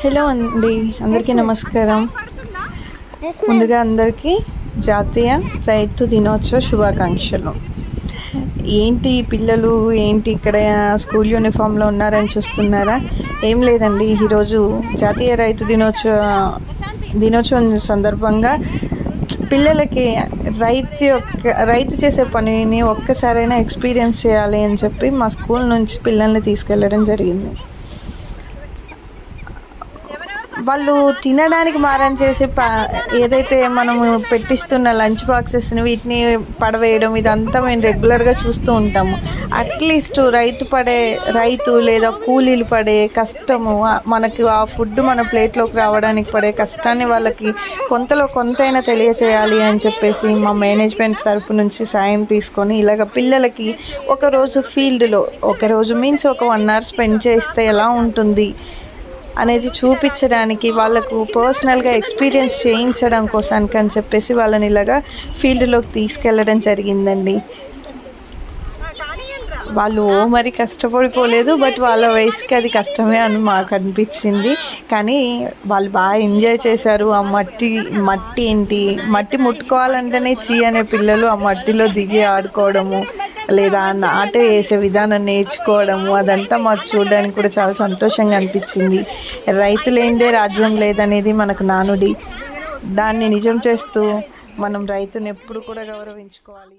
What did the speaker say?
Hello అండి అందరికీ నమస్కారం. ముందుగా అందరికీ జాతీయ రైతు దినోత్సవ శుభాకాంక్షలు. ఏంటి పిల్లలు ఏంటి ఇక్కడ స్కూల్ యూనిఫామ్లో ఉన్నారని చూస్తున్నారా? ఏం లేదండి ఈరోజు జాతీయ రైతు దినోత్సవ దినోత్సవం సందర్భంగా పిల్లలకి రైతు యొక్క రైతు చేసే పనిని ఒక్కసారైనా ఎక్స్పీరియన్స్ చేయాలి అని చెప్పి మా స్కూల్ నుంచి పిల్లల్ని తీసుకెళ్ళడం జరిగింది. వాళ్ళు తినడానికి మారం చేసి ఏదైతే మనము పెట్టిస్తున్న లంచ్ బాక్సెస్ని వీటిని పడవేయడం ఇదంతా మేము రెగ్యులర్గా చూస్తూ ఉంటాము. అట్లీస్ట్ రైతు పడే రైతు లేదా కూలీలు పడే కష్టము మనకు ఆ ఫుడ్ మన ప్లేట్లోకి రావడానికి పడే కష్టాన్ని వాళ్ళకి కొంతలో కొంతైనా తెలియచేయాలి అని చెప్పేసి మా మేనేజ్మెంట్ తరపు నుంచి సాయం తీసుకొని ఇలాగ పిల్లలకి ఒకరోజు ఫీల్డ్లో ఒకరోజు మీన్స్ ఒక వన్ అవర్ స్పెండ్ చేస్తే ఎలా ఉంటుంది? అనేది చూపించడానికి వాళ్ళకు పర్సనల్గా ఎక్స్పీరియన్స్ చేయించడం కోసానికి అని చెప్పేసి వాళ్ళని ఇలాగా ఫీల్డ్లోకి తీసుకెళ్ళడం జరిగిందండి. వాళ్ళు ఓ మరి కష్టపడిపోలేదు బట్ వాళ్ళ వయసుకి అది కష్టమే అని మాకు అనిపించింది. కానీ వాళ్ళు బాగా ఎంజాయ్ చేశారు. ఆ మట్టి మట్టి ఏంటి? మట్టి ముట్టుకోవాలంటేనే చీ అనే పిల్లలు ఆ మట్టిలో దిగి ఆడుకోవడము లేదా నాటు వేసే విధానం నేర్చుకోవడము అదంతా మాకు చూడడానికి కూడా చాలా సంతోషంగా అనిపించింది. రైతు లేనిదే రాజ్యం లేదనేది మనకు నానుడి. దాన్ని నిజం చేస్తూ మనం రైతుని ఎప్పుడు కూడా గౌరవించుకోవాలి.